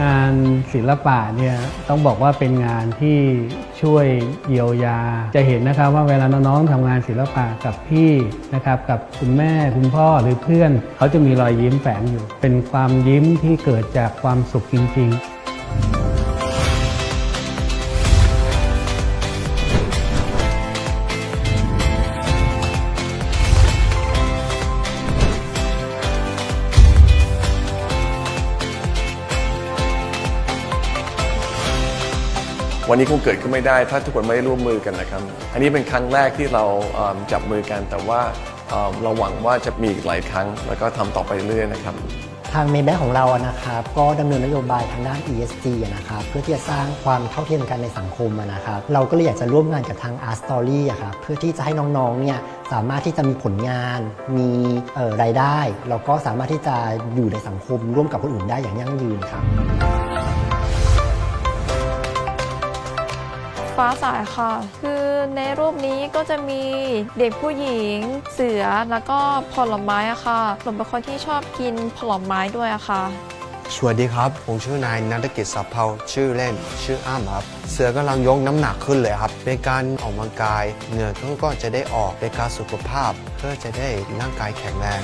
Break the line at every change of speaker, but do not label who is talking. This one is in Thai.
งานศิลปะเนี่ยต้องบอกว่าเป็นงานที่ช่วยเยียวยา จะเห็นนะครับว่าเวลาน้องๆทำงานศิลปะกับพี่นะครับกับคุณแม่คุณพ่อหรือเพื่อน เขาจะมีรอยยิ้มแฝงอยู่ เป็นความยิ้มที่เกิดจากความสุขจริง ๆ
วันนี้คงเกิดขึ้นไม่ได้ ถ้าทุกคนไม่ได้ร่วมมือกันนะครับ อันนี้เป็นครั้งแรกที่เราจับมือกัน แต่ว่าเราหวังว่าจะมีอีกหลายครั้ง แล้วก็ทำต่อไปเรื่อยๆนะครับ
ทางเมแบงของเราอะนะครับก็ดำเนินนโยบายทางด้าน ESG นะครับเพื่อที่จะสร้างความเท่าเทียมกันในสังคมนะครับเราก็เลยอยากจะร่วมงานกับทาง Art Story อะครับเพื่อที่จะให้น้องๆเนี่ยสามารถที่จะมีผลงาน มีรายได้ แล้วก็สามารถที่จะอยู่ในสังคมร่วมกับคนอื่นได้อย่างยั่งยืนครับ
ฟ้าสายค่ะ คือในรูปนี้ก็จะมีเด็กผู้หญิง เสือแล้วก็ผลไม้อะค่ะหนูเป็นคนที่ชอบกินผลไม้ด้วยอะค่ะ
สวัสดีครับ ผมชื่อนายนันทกิจสัพเพาชื่อเล่น ชื่ออ้ามครับ เสือกำลังยกน้ำหนักขึ้นเลยครับเป็นการออกกำลังกายเหงื่อก็จะได้ออกเป็นการสุขภาพ เพื่อจะได้ร่างกายแข็งแรง